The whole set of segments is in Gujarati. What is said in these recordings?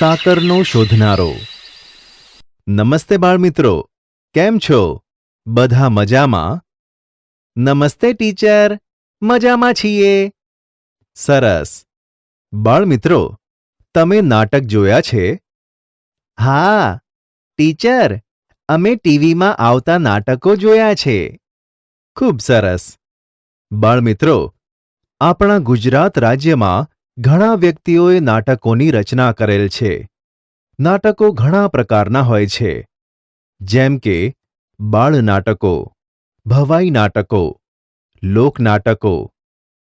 સાકરનો શોધનારો. નમસ્તે બાળમિત્રો, કેમ છો? બધા મજામાં? નમસ્તે ટીચર, મજામાં છીએ. સરસ. બાળમિત્રો, તમે નાટક જોયા છે? હા. ટીચર, અમે ટીવીમાં આવતા નાટકો જોયા છે. ખૂબ સરસ. બાળમિત્રો, આપણા ગુજરાત રાજ્યમાં ઘણા વ્યક્તિઓએ નાટકોની રચના કરેલ છે. નાટકો ઘણા પ્રકારના હોય છે. જેમ કે, બાળ નાટકો, ભવાઈ નાટકો લોકનાટકો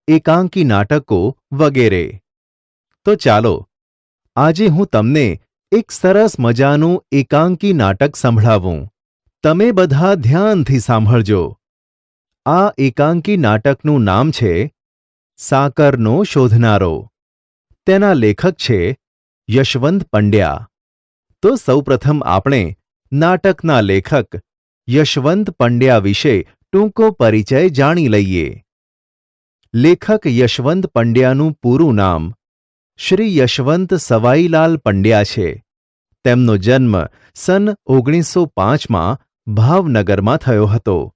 એકાંકી નાટકો વગેરે. તો ચાલો, આજે હું તમને એક સરસ મજાનું એકાંકી નાટક સંભળાવું. તમે બધા ધ્યાનથી સાંભળજો. આ એકાંકી નાટકનું નામ છે, સાકરનો શોધનારો. તેના લેખક છે યશવંત પંડ્યા. તો સૌપ્રથમ આપણે નાટકના લેખક યશવંત પંડ્યા વિશે ટૂંકો પરિચય જાણી લઈએ. લેખક યશવંત પંડ્યાનું પૂરું નામ શ્રી યશવંત સવાઈલાલ પંડ્યા છે. તેમનો જન્મ સન ઓગણીસો પાંચમાં ભાવનગરમાં થયો હતો.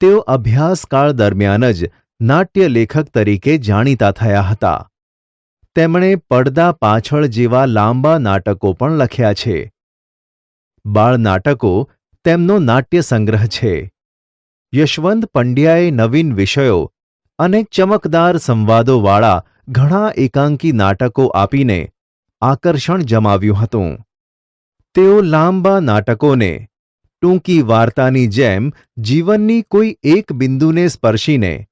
તેઓ અભ્યાસકાળ દરમિયાન જ નાટ્ય લેખક તરીકે જાણીતા થયા હતા. તેમણે પડદા પાછળ જેવા લાંબા નાટકો પણ લખ્યા છે. બાળ નાટકો તેમનો નાટ્ય સંગ્રહ છે. યશવંત પંડ્યાએ નવીન વિષયો અને ચમકદાર સંવાદોવાળા ઘણા એકાંકી નાટકો આપીને આકર્ષણ જમાવ્યું હતું. તેઓ લાંબા નાટકોને ટૂંકી વાર્તાની જેમ જીવનની કોઈ એક બિંદુને સ્પર્શીને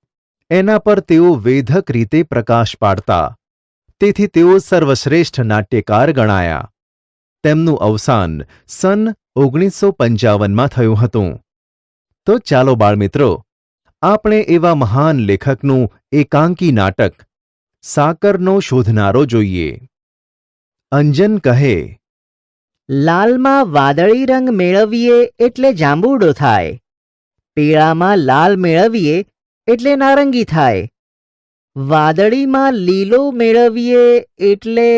એના પર તેઓ વેધક રીતે પ્રકાશ પાડતા તેથી તેઓ સર્વશ્રેષ્ઠ નાટ્યકાર ગણાયા. તેમનું અવસાન સન ઓગણીસો પંચાવનમાં થયું હતું. તો ચાલો બાળમિત્રો, આપણે એવા મહાન લેખકનું એકાંકી નાટક, સાકરનો શોધનારો જોઈએ. અંજન કહે, લાલમાં વાદળી રંગ મેળવીએ એટલે જાંબુડો થાય. પીળામાં લાલ મેળવીએ એટલે નારંગી થાય. વાદળીમાં લીલો મેળવીએ એટલે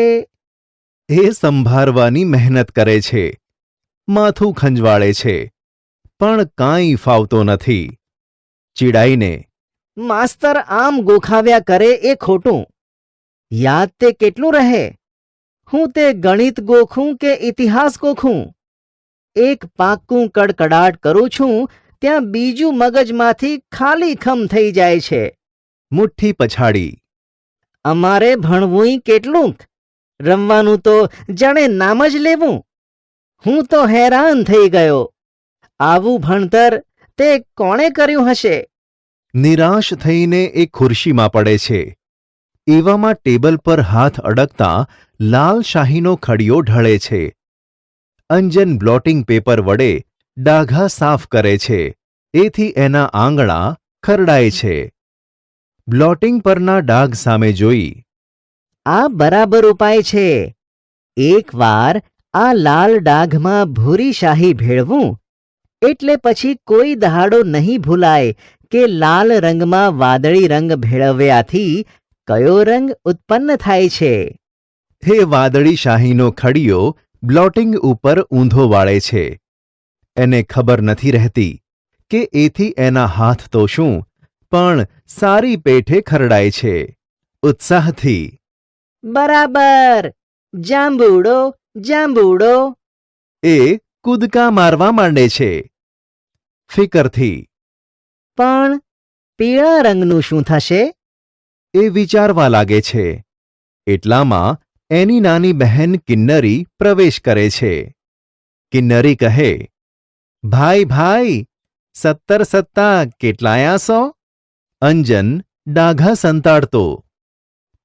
એ સંભારવાની મહેનત કરે છે, માથું ખંજવાળે છે, પણ કાંઈ ફાવતો નથી. ચીડાઈને, માસ્તર આમ ગોખાવ્યા કરે એ ખોટું. યાદ તે કેટલું રહે? હું તે ગણિત ગોખું કે ઇતિહાસ ગોખું? એક પાક્કું કડકડાટ કરું છું, ત્યાં બીજું મગજમાંથી ખાલી ખમ થઈ જાય છે. મુઠ્ઠી પછાડી. અમારે ભણવુંય કેટલું રમવાનું તો જાણે નામ જ લેવું. હું તો હેરાન થઈ ગયો. આવું ભણતર તે કોણે કર્યું હશે? નિરાશ થઈને એ ખુરશીમાં પડે છે. એવામાં ટેબલ પર હાથ અડકતા લાલ શાહીનો ખડિયો ઢળે છે. અંજન બ્લોટિંગ પેપર વડે ડાઘા સાફ કરે છે. એથી એના આંગળા ખરડાય છે. બ્લોટિંગ પરના ડાઘ સામે જોઈ. આ બરાબર ઉપાય છે. એકવાર આ લાલ ડાઘમાં ભૂરી શાહી ભેળવું. એટલે પછી કોઈ દહાડો નહીં ભૂલાય કે લાલ રંગમાં વાદળી રંગ ભેળવ્યાથી કયો રંગ ઉત્પન્ન થાય છે? હે વાદળી શાહીનો ખડિયો બ્લોટિંગ ઉપર ઊંધો વાળે છે. એને ખબર નથી રહેતી કે એથી એના હાથ તો શું? પણ સારી પેઠે ખરડાય છે. ઉત્સાહથી. બરાબર. જાંબુડો જાંબુડો. એ કૂદકા મારવા માંડે છે. ફિકરથી. પણ પીળા રંગનું શું થશે? એ વિચારવા લાગે છે. એટલામાં એની નાની બહેન કિન્નરી પ્રવેશ કરે છે. કિન્નરી કહે ભાઈ ભાઈ સત્તર સત્તા કેટલાયા સો અંજન ડાઘા સંતાડતો.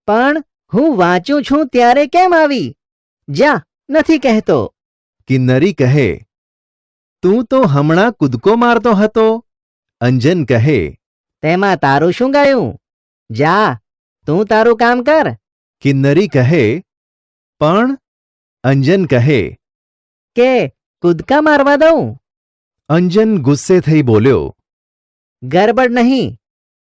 પણ હું વાંચું છું ત્યારે કેમ આવી? જા નથી કહેતો. કિન્નરી કહે તું તો હમણાં કૂદકો મારતો હતો. અંજન કહે તેમાં તારું શું ગયું? જા તું તારું કામ કર. કિન્નરી કહે પણ અંજન કહે કે કૂદકા મારવા દઉં? અંજન ગુસ્સે થઈ બોલ્યો ગરબડ નહીં.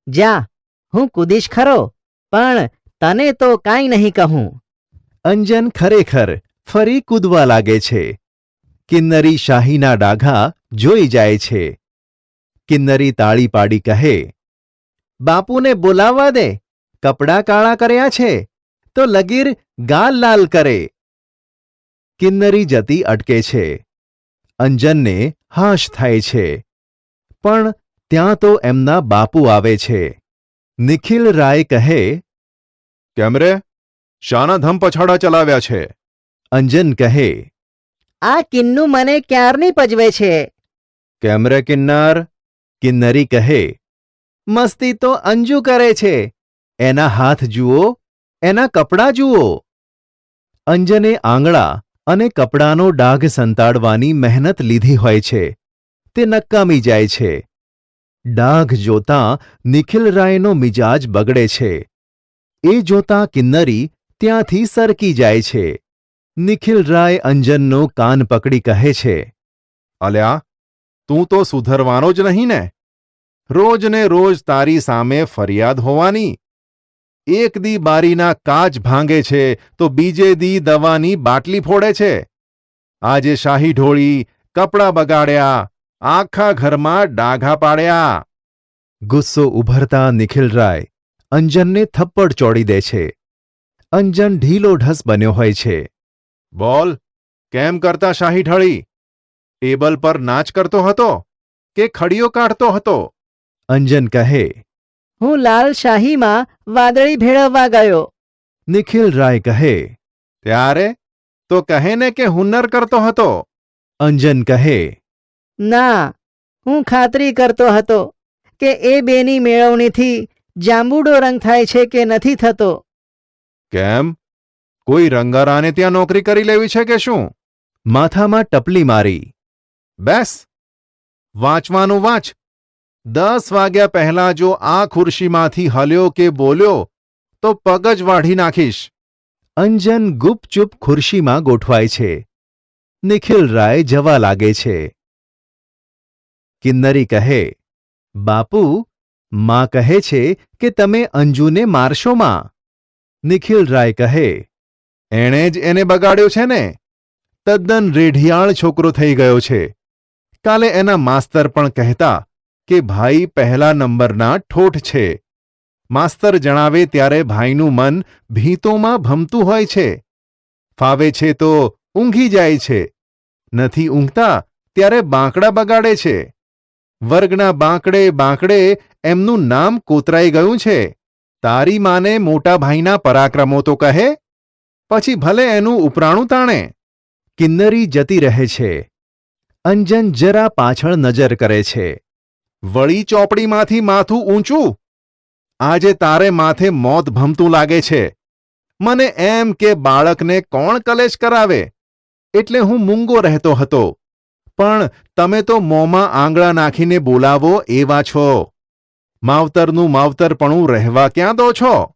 જા, હું કૂદીશ ખરો, પણ તને તો કાંઈ નહીં કહું. અંજન ખરેખર ફરી કૂદવા લાગે છે. કિન્નરી શાહીના ડાઘા જોઈ જાય છે. કિન્નરી તાળી પાડી કહે, બાપુને બોલાવવા દે, કપડાં કાળા કર્યા છે, તો લગીર ગાલ લાલ કરે. કિન્નરી જતી અટકે છે. અંજનને હાશ થાય છે. પણ ત્યાં તો એમના બાપુ આવે છે. નિખિલ રાય કહે કેમ રે? શાના ધમ પછાડા ચલાવ્યા છે? અંજન કહે આ કિન્નુ મને ક્યારની પજવે છે? કેમ રે કિન્નર? કિન્નરી કહે મસ્તી તો અંજુ કરે છે. એના હાથ જુઓ એના કપડાં જુઓ. અંજને આંગળા અને કપડાનો ડાઘ સંતાડવાની મહેનત લીધી હોય છે. તે નકામી જાય છે. ડાઘ જોતાં નિખિલરાયનો મિજાજ બગડે છે. એ જોતાં કિન્નરી ત્યાંથી સરકી જાય છે. નિખિલરાય અંજનનો કાન પકડી કહે છે, અલ્યા, તું તો સુધરવાનો જ નહીં ને. રોજ ને રોજ તારી સામે ફરિયાદ હોવાની. એક દી બારીના કાચ ભાંગે છે તો બીજે દી દવાની બાટલી ફોડે છે. આજે શાહી ઢોળી, કપડાં બગાડ્યા આખા ઘરમાં ડાઘા પાડ્યા. ગુસ્સો ઉભરતા નિખિલરાય અંજનને થપ્પડ ચોડી દે છે. અંજન ઢીલો ઢસ બન્યો હોય છે. બોલ કેમ કરતા શાહી ઢળી? ટેબલ પર નાચ કરતો હતો કે ખડીઓ કાઢતો હતો? અંજન કહે હું લાલ શાહીમાં વાદળી ભેળવવા ગયો. નિખિલ રાય કહે ત્યારે તો કહે ને કે હુન્નર કરતો હતો? અંજન કહે ના, હું ખાતરી કરતો હતો કે એ બેની મેળવણીથી જાંબુડો રંગ થાય છે કે નથી થતો. કેમ? કોઈ રંગારાને ત્યાં નોકરી કરી લેવી છે કે શું? માથામાં ટપલી મારી. બેસ. વાંચવાનું વાંચ. દસ વાગ્યા પહેલા જો આ ખુરશીમાંથી હલ્યો કે બોલ્યો, તો પગ જ વાઢી નાખીશ. અંજન ગુપચુપ ખુરશીમાં ગોઠવાય છે. નિખિલ રાય જવા લાગે છે. કિન્નરી કહે, બાપુ, માં કહે છે કે તમે અંજુને મારશો માં. નિખિલ રાય કહે, એણે જ એને બગાડ્યો છે ને? તદ્દન રેઢિયાળ છોકરો થઈ ગયો છે. કાલે એના માસ્તર પણ કહેતા કે ભાઈ પહેલા નંબરના ઠોઠ છે. માસ્તર જણાવે ત્યારે ભાઈનું મન ભીંતોમાં ભમતું હોય છે. ફાવે છે તો ઊંઘી જાય છે. નથી ઊંઘતા ત્યારે બાંકડા બગાડે છે. વર્ગના બાંકડે બાંકડે એમનું નામ કોતરાઈ ગયું છે. તારી માને મોટા ભાઈના પરાક્રમો તો કહે, પછી ભલે એનું ઉપરાણું તાણે. કિન્નરી જતી રહે છે. અંજન જરા પાછળ નજર કરે છે. વળી ચોપડીમાંથી માથું ઊંચું. આજે તારે માથે મોત ભમતું લાગે છે. મને એમ કે બાળકને કોણ કલેશ કરાવે? એટલે હું મૂંગો રહેતો હતો. પણ તમે તો મોંમાં આંગળા નાખીને બોલાવો એવા છો. માવતરનું માવતરપણું રહેવા ક્યાં દો છો?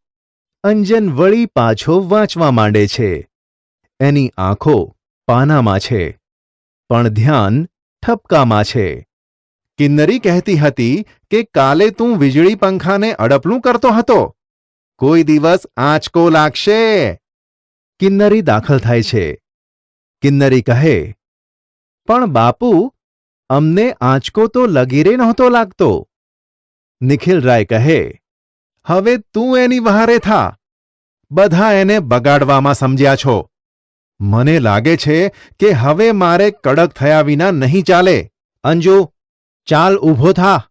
અંજન વળી પાછો વાંચવા માંડે છે. એની આંખો પાનામાં છે. પણ ધ્યાન ઠપકામાં છે. કિન્નરી કહેતી હતી કે કાલે તું વીજળી પંખાને અડપલું કરતો હતો. કોઈ દિવસ આંચકો લાગશે. કિન્નરી દાખલ થાય છે. કિન્નરી કહે પણ બાપુ, અમને આંચકો તો લગીરે નહોતો લાગતો. નિખિલ રાય કહે, હવે તું એની વહારે થા. બધા એને બગાડવામાં સમજ્યા છો. મને લાગે છે કે હવે મારે કડક થયા વિના નહીં ચાલે. અંજુ, ચાલ ઊભો થા.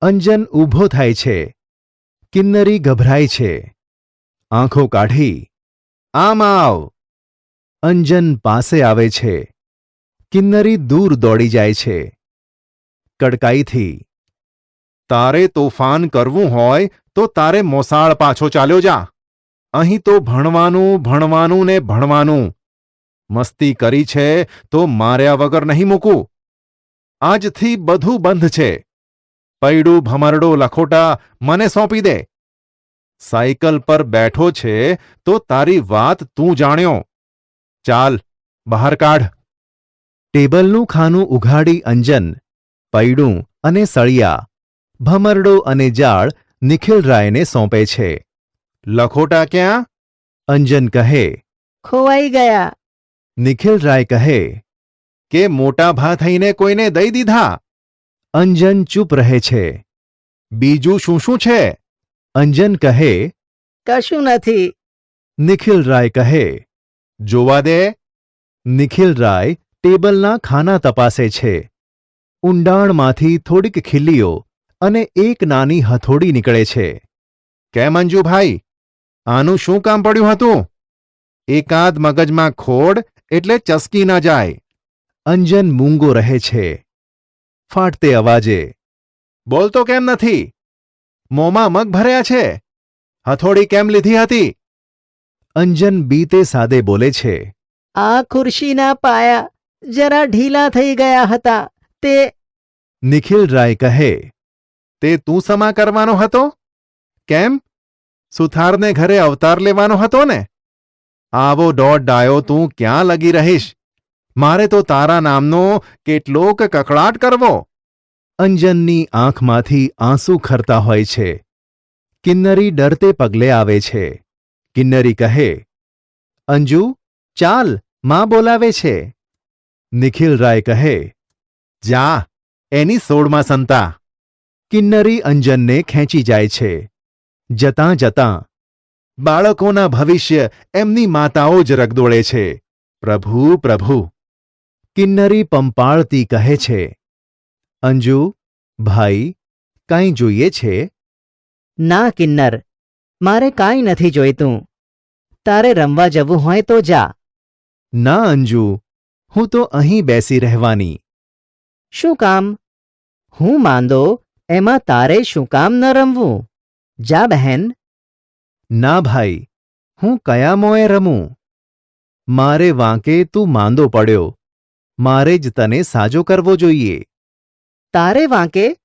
અંજન ઊભો થાય છે. કિન્નરી ગભરાય છે. આંખો કાઢી, આમ આવ. અંજન પાસે આવે છે. કિન્નરી દૂર દોડી જાય છે. કડકાઈથી, તારે તોફાન કરવું હોય તો તારે મોસાળ પાછો ચાલ્યો જા. અહીં તો ભણવાનું ભણવાનું ને ભણવાનું. મસ્તી કરી છે તો માર્યા વગર નહીં મૂકું. આજથી બધું બંધ છે. પૈડું ભમરડો લખોટા મને સોંપી દે. સાયકલ પર બેઠો છે તો તારી વાત તું જાણ્યો. ચાલ, બહાર કાઢ. ટેબલનું ખાનું ઉઘાડી અંજન પૈડું અને સળિયા ભમરડો અને જાળ નિખિલરાયને સોંપે છે. લખોટા ક્યાં? અંજન કહે ખોવાઈ ગયા. નિખિલ રાય કહે કે મોટા ભા થઈને કોઈને દઈ દીધા? અંજન ચૂપ રહે છે. બીજું શું શું છે? અંજન કહે કશું નથી. નિખિલ રાય કહે જોવા દે. નિખિલ રાય ટેબલના ખાના તપાસે છે. ઊંડાણમાંથી થોડીક ખીલ્લીઓ અને એક નાની હથોડી નીકળે છે. કેમ અંજુભાઈ આનું શું કામ પડ્યું હતું? એકાદ મગજમાં ખોડ એટલે ચસકી ન જાય. અંજન મૂંગો રહે છે. ફાટતે અવાજે બોલતો કેમ નથી? મોંમાં મગ ભર્યા છે. હથોડી કેમ લીધી હતી? અંજન બીતે સાદે બોલે છે. આ ખુરશીના પાયા જરા ઢીલા થઈ ગયા હતા. તે નિખિલ રાય કહે, તે તું સમા કરવાનો હતો? કેમ? સુથારને ઘરે અવતાર લેવાનો હતો ને? આવો દોઢ ડાયો તું ક્યાં લગી રહીશ? મારે તો તારા નામનો કેટલોક કકળાટ કરવો. અંજનની આંખમાંથી આંસુ ખરતા હોય છે. કિન્નરી ડરતે પગલે આવે છે. કિન્નરી કહે, અંજુ, ચાલ, માં બોલાવે છે. નિખિલ રાય કહે જા એની સોળમાં સંતા. કિન્નરી અંજનને ખેંચી જાય છે. જતાં જતાં બાળકોના ભવિષ્ય એમની માતાઓ જ રગદોળે છે. પ્રભુ પ્રભુ. કિન્નરી પંપાળતી કહે છે અંજુ ભાઈ કાંઈ જોઈએ છે? ના કિન્નર મારે કાંઈ નથી જોઈતું. તારે રમવા જવું હોય તો જા. ના અંજુ હું તો અહીં બેસી રહેવાની. શું કામ? હું માંદો એમાં તારે શું કામ ન રમવું? જા બહેન. ના ભાઈ હું કયા મોએ રમું? મારે વાંકે તું માંદો પડ્યો. મારે જ તને સાજો કરવો જોઈએ. તારે વાંકે?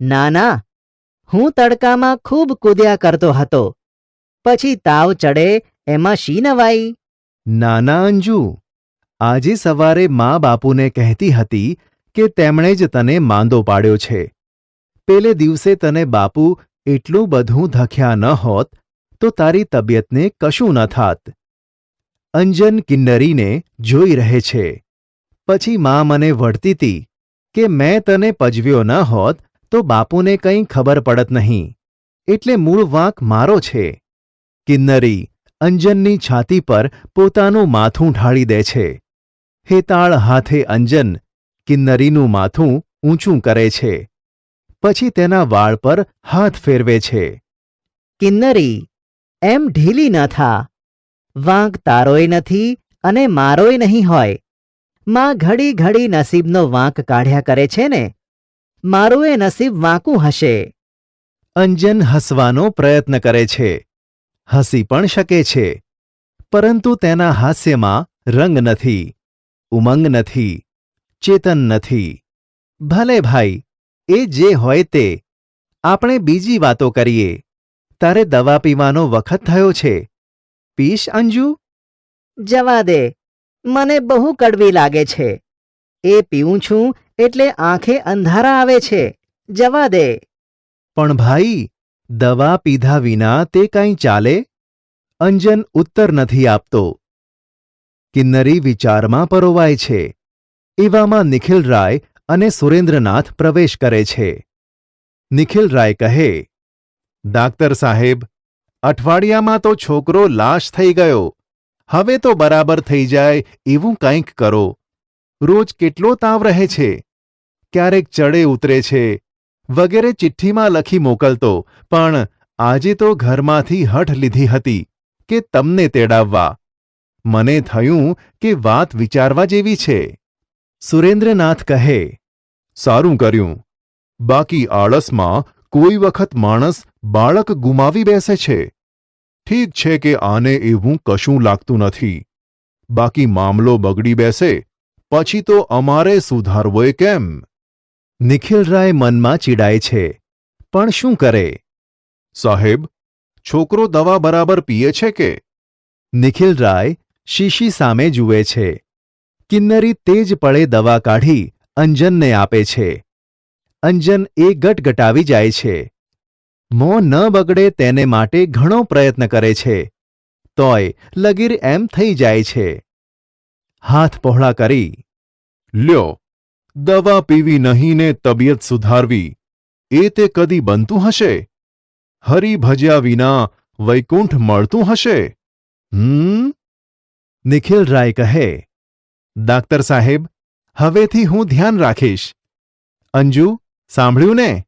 ના ના. હું તડકામાં ખૂબ કૂદ્યા કરતો હતો. પછી તાવ ચડે એમાં શી નવાઈ? નાના અંજુ. આજે સવારે મા બાપુને કહેતી હતી કે તેમણે જ તને માંદો પાડ્યો છે. પેલે દિવસે તને બાપુ એટલું બધું ધખ્યા ન હોત તો તારી તબિયતને કશું ન થાત. અંજન કિન્નરીને જોઈ રહે છે. પછી મા મને વળતીતી કે મેં તને પજવ્યો ન હોત તો બાપુને કંઈ ખબર પડત નહીં. એટલે મૂળ વાંક મારો છે. કિન્નરી અંજનની છાતી પર પોતાનું માથું ઢાળી દે છે. હેતાળ હાથે અંજન, કિન્નરીનું માથું ઊંચું કરે છે. પછી તેના વાળ પર હાથ ફેરવે છે. કિન્નરી, એમ ઢીલી ન થા. વાંક તારોય નથી અને મારોય નહીં હોય. માં ઘડી ઘડી નસીબનો વાંક કાઢ્યા કરે છે ને? મારું એ નસીબ વાંકું હશે. અંજન હસવાનો પ્રયત્ન કરે છે. હસી પણ શકે છે. પરંતુ તેના હાસ્યમાં રંગ નથી. ઉમંગ નથી ચેતન નથી. ભલે ભાઈ એ જે હોય તે. આપણે બીજી વાતો કરીએ. તારે દવા પીવાનો વખત થયો છે. પીશ અંજુ? જવા દે. મને બહુ કડવી લાગે છે. એ પીઉં છું એટલે આંખે અંધારા આવે છે. જવા દે. પણ ભાઈ દવા પીધા વિના તે કાંઈ ચાલે? અંજન ઉત્તર નથી આપતો. કિન્નરી વિચારમાં પરોવાય છે. એવામાં નિખિલ રાય અને સુરેન્દ્રનાથ પ્રવેશ કરે છે. નિખિલ રાય કહે, ડાક્ટર સાહેબ, અઠવાડિયામાં તો છોકરો લાશ થઈ ગયો. હવે તો બરાબર થઈ જાય એવું કંઈક કરો. રોજ કેટલો તાવ રહે છે. ક્યારેક ચડે ઉતરે છે. વગેરે ચિઠ્ઠીમાં લખી મોકલતો, પણ આજે તો ઘરમાંથી હઠ લીધી હતી કે તમને તેડાવવા. મને થયું કે વાત વિચારવા જેવી છે. સુરેન્દ્રનાથ કહે, સારું કર્યું. બાકી આળસમાં કોઈ વખત માણસ બાળક ગુમાવી બેસે છે. ઠીક છે કે આને એવું કશું લાગતું નથી. બાકી મામલો બગડી બેસે, પછી તો અમારે સુધારવોય કેમ? નિખિલરાય મનમાં ચીડાય છે. પણ શું કરે? સાહેબ, છોકરો દવા બરાબર પીએ છે કે? નિખિલ રાય શીશી સામે જુએ છે. કિન્નરી તેજ પળે દવા કાઢી અંજનને આપે છે. અંજન એ ગટગટાવી જાય છે. મોં ન બગડે તેને માટે ઘણો પ્રયત્ન કરે છે. તોય લગીર એમ થઈ જાય છે. હાથ પહોળા કરી. લ્યો, દવા પીવી નહીં ને તબિયત સુધારવી. એ તે કદી બનતું હશે? હરી ભજ્યા વિના વૈકુંઠ મળતું હશે? હમ? નિખિલ રાય કહે, ડાક્ટર સાહેબ, હવેથી હું ધ્યાન રાખીશ. અંજુ, સાંભળ્યું ને?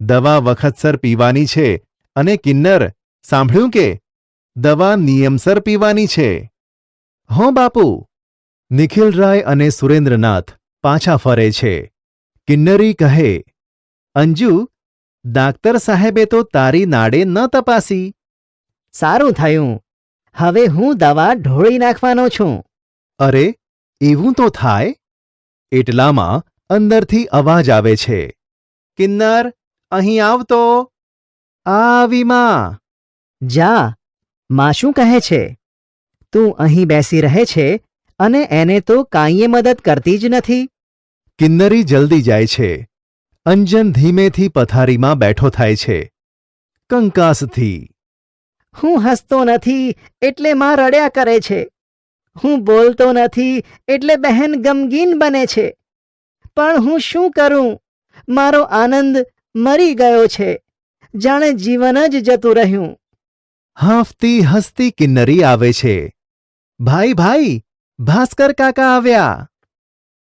દવા વખતસર પીવાની છે અને કિન્નર, સાંભળ્યું કે? દવા નિયમસર પીવાની છે. હો બાપુ. નિખિલ રાય અને સુરેન્દ્રનાથ પાછા ફરે છે. કિન્નરી કહે, અંજુ, ડાક્ટર સાહેબે તો તારી નાડે ન તપાસી. સારું થયું. હવે હું દવા ઢોળી નાખવાનો છું. અરે એવું તો થાય? એટલામાં અંદરથી અવાજ આવે છે. કિન્નર અહીં આવતો. આવી માં. જા માં શું કહે છે? તું અહીં બેસી રહે છે અને એને તો કાંઈએ મદદ કરતી જ નથી. કિન્નરી જલ્દી જાય છે. અંજન ધીમેથી પથારીમાં બેઠો થાય છે. કંકાસથી. હું હસતો નથી એટલે માં રડ્યા કરે છે. હું બોલતો નથી એટલે બહેન ગમગીન બને છે. પણ હું શું કરું? મારો આનંદ મરી ગયો છે. જાણે જીવન જ જતું રહ્યું. હાંફતી હસતી કિન્નરી આવે છે. ભાઈ ભાઈ ભાસ્કર કાકા આવ્યા.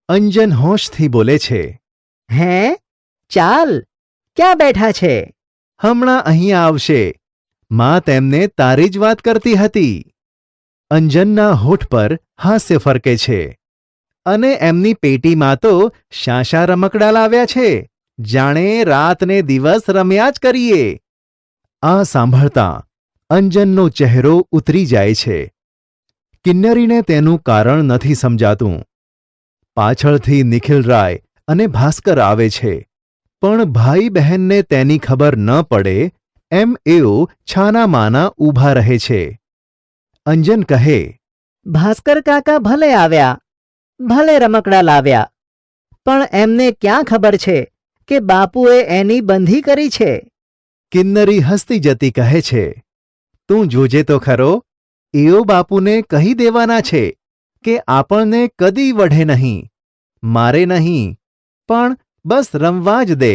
અંજન હોશથી બોલે છે. હે? ચાલ. ક્યાં બેઠા છે? હમણાં અહીં આવશે. માં તેમને તારી જ વાત કરતી હતી. અંજનના હોઠ પર હાસ્ય ફરકે છે. અને એમની પેટીમાં તો શાશા રમકડા લાવ્યા છે. જાણે રાતને દિવસ રમ્યા જ કરીએ. આ સાંભળતા અંજનનો ચહેરો ઉતરી જાય છે. કિન્નરીને તેનું કારણ નથી સમજાતું. પાછળથી નિખિલ રાય અને ભાસ્કર આવે છે. પણ ભાઈ બહેનને તેની ખબર ન પડે એમ એઓ છાનામાના ઊભા રહે છે. અંજન કહે ભાસ્કર કાકા ભલે આવ્યા ભલે રમકડા લાવ્યા પણ એમને ક્યાં ખબર છે કે બાપુએ એની બંધી કરી છે? કિન્નરી હસતી જતી કહે છે તું જોજે તો ખરો એઓ બાપુને કહી દેવાના છે કે આપણને કદી વઢે નહીં મારે નહીં પણ બસ રમવા જ દે.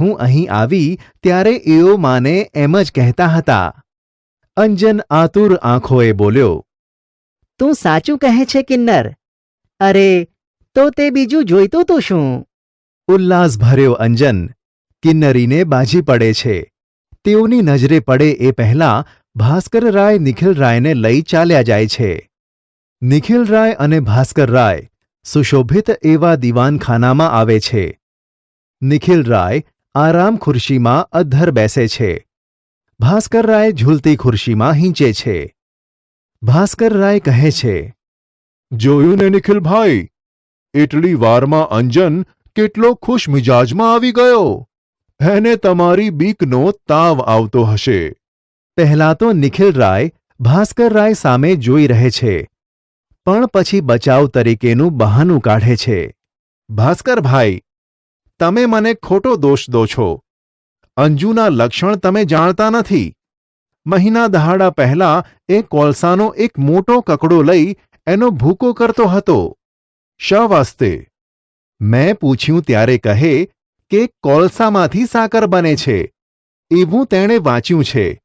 હું અહીં આવી ત્યારે એઓ માને એમ જ કહેતા હતા. અંજન આતુર આંખોએ બોલ્યો તું સાચું કહે છે કિન્નર. અરે તો તે બીજું જોઈતું તું શું? ઉલ્લાસ ભર્યો અંજન. કિન્નરીને બાજી પડે છે. તેઓની નજરે પડે એ પહેલા ભાસ્કર રાય નિખિલ રાયને લઈ ચાલ્યા જાય છે. નિખિલ રાય અને ભાસ્કર રાય સુશોભિત એવા દીવાનખાનામાં આવે છે. નિખિલ રાય આરામ ખુરશીમાં અધ્ધર બેસે છે. ભાસ્કર રાય ઝૂલતી ખુરશીમાં હીંચે છે. ભાસ્કર રાય કહે છે જોયું ને નિખિલભાઈ? એટલી વારમાં અંજન કેટલો ખુશ મિજાજમાં આવી ગયો. એને તમારી બીકનો તાવ આવતો હશે. પહેલા તો નિખિલ રાય ભાસ્કર રાય સામે જોઈ રહે છે. પણ પછી બચાવ તરીકેનું બહાનું કાઢે છે. ભાસ્કરભાઈ તમે મને ખોટો દોષ દો છો. અંજુના લક્ષણ તમે જાણતા નથી. મહિના દહાડા પહેલા એ કોલસાનો એક મોટો કકડો લઈ એનો ભૂકો કરતો હતો. શા વાસ્તે? મેં પૂછ્યું ત્યારે કહે કે કોલસામાંથી સાકર બને છે. એવું તેણે વાંચ્યું છે.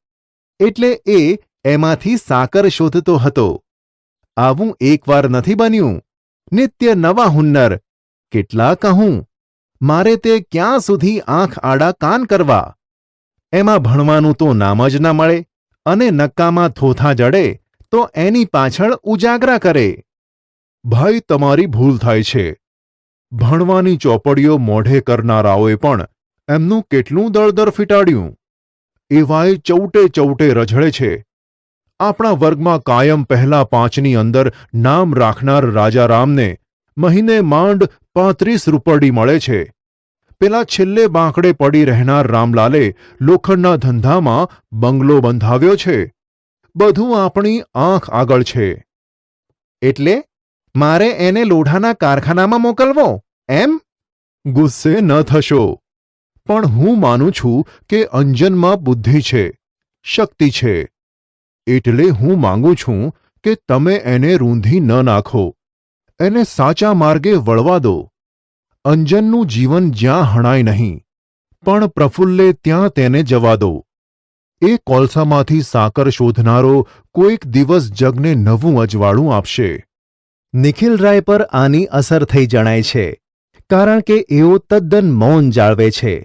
એટલે એ એમાંથી સાકર શોધતો હતો. આવું એકવાર નથી બન્યું. નિત્ય નવા હુન્નર. કેટલા કહું. મારે તે ક્યાં સુધી આંખ આડા કાન કરવા? એમાં ભણવાનું તો નામ જ ના મળે અને નક્કામાં થોથા જડે તો એની પાછળ ઉજાગરા કરે. ભાઈ તમારી ભૂલ થાય છે. ભણવાની ચોપડીઓ મોઢે કરનારાઓએ પણ એમનું કેટલું દળદર ફીટાડ્યું. એવાય ચૌટે ચૌટે રઝળે છે. આપણા વર્ગમાં કાયમ પહેલા પાંચની અંદર નામ રાખનાર રાજારામને મહિને માંડ પાંત્રીસ રૂપડી મળે છે. પેલા છેલ્લે બાંકડે પડી રહેનાર રામલાલે લોખંડના ધંધામાં બંગલો બંધાવ્યો છે. બધું આપણી આંખ આગળ છે. એટલે મારે એને લોઢાના કારખાનામાં મોકલવો, એમ? ગુસ્સે ન થશો. પણ હું માનું છું કે અંજનમાં બુદ્ધિ છે, શક્તિ છે. એટલે હું માંગુ છું કે તમે એને રૂંધી ન નાખો. એને સાચા માર્ગે વળવા દો. અંજનનું જીવન જ્યાં હણાય નહીં, પણ પ્રફુલ્લે ત્યાં તેને જવા દો. એ કોલસામાંથી સાકર શોધનારો કોઈક દિવસ જગને નવું અજવાળું આપશે. નિખિલ રાય પર આની અસર થઈ જણાય છે, કારણ કે એઓ તદ્દન મૌન જાળવે છે.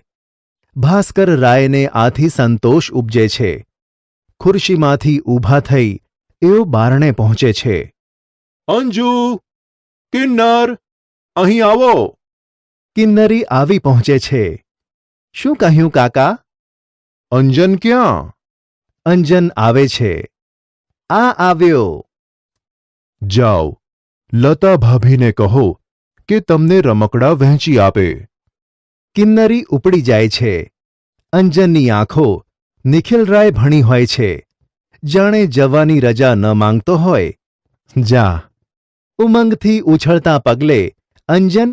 ભાસ્કર રાયને આથી સંતોષ ઉપજે છે. ખુરશીમાંથી ઊભા થઈ એઓ બારણે પહોંચે છે. અંજુ! કિન્નર અહીં આવો. કિન્નરી આવી પહોંચે છે. શું કહ્યું કાકા? અંજન ક્યાં? અંજન આવે છે. આ આવ્યો. જાઓ લતા ભાભીને કહો કે તમને રમકડા વહેંચી આપે. કિન્નરી ઉપડી જાય છે. અંજનની આંખો નિખિલરાય ભણી હોય છે. જાણે જવાની રજા ન માંગતો હોય. જા ઉમંગથી ઉછળતા પગલે અંજન